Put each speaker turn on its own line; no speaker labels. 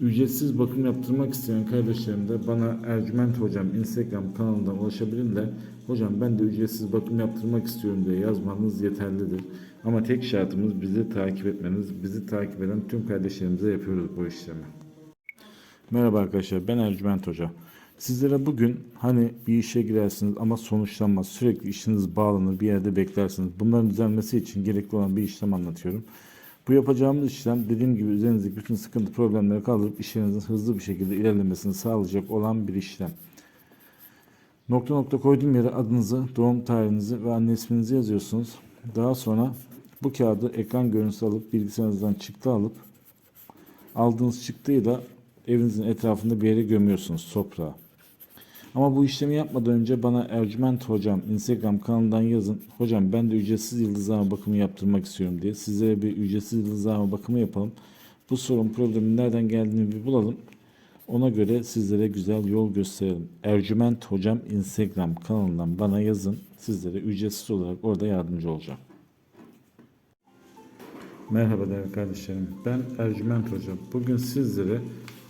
Ücretsiz bakım yaptırmak isteyen kardeşlerim de bana Ercüment Hocam Instagram kanalından ulaşabilirler. Hocam ben de ücretsiz bakım yaptırmak istiyorum diye yazmanız yeterlidir. Ama tek şartımız bizi takip etmeniz. Bizi takip eden tüm kardeşlerimize yapıyoruz bu işlemi. Merhaba arkadaşlar ben Ercüment Hoca. Sizlere bugün hani bir işe girersiniz ama sonuçlanmaz. Sürekli işiniz bağlanır bir yerde beklersiniz. Bunların düzelmesi için gerekli olan bir işlem anlatıyorum. Bu yapacağımız işlem dediğim gibi üzerinizdeki bütün sıkıntı problemleri kaldırıp işlerinizin hızlı bir şekilde ilerlemesini sağlayacak olan bir işlem. Nokta nokta koyduğum yere adınızı, doğum tarihinizi ve anne isminizi yazıyorsunuz. Daha sonra bu kağıdı ekran görüntüsü alıp bilgisayarınızdan çıktı alıp aldığınız çıktıyı da evinizin etrafında bir yere gömüyorsunuz toprağa. Ama bu işlemi yapmadan önce bana Ercüment Hocam Instagram kanalından yazın. Hocam ben de ücretsiz yıldızlama bakımı yaptırmak istiyorum diye. Sizlere bir ücretsiz yıldızlama bakımı yapalım. Bu sorun problemin nereden geldiğini bir bulalım. Ona göre sizlere güzel yol gösterelim. Ercüment Hocam Instagram kanalından bana yazın. Sizlere ücretsiz olarak orada yardımcı olacağım. Merhaba değerli kardeşlerim. Ben Ercüment Hocam. Bugün sizlere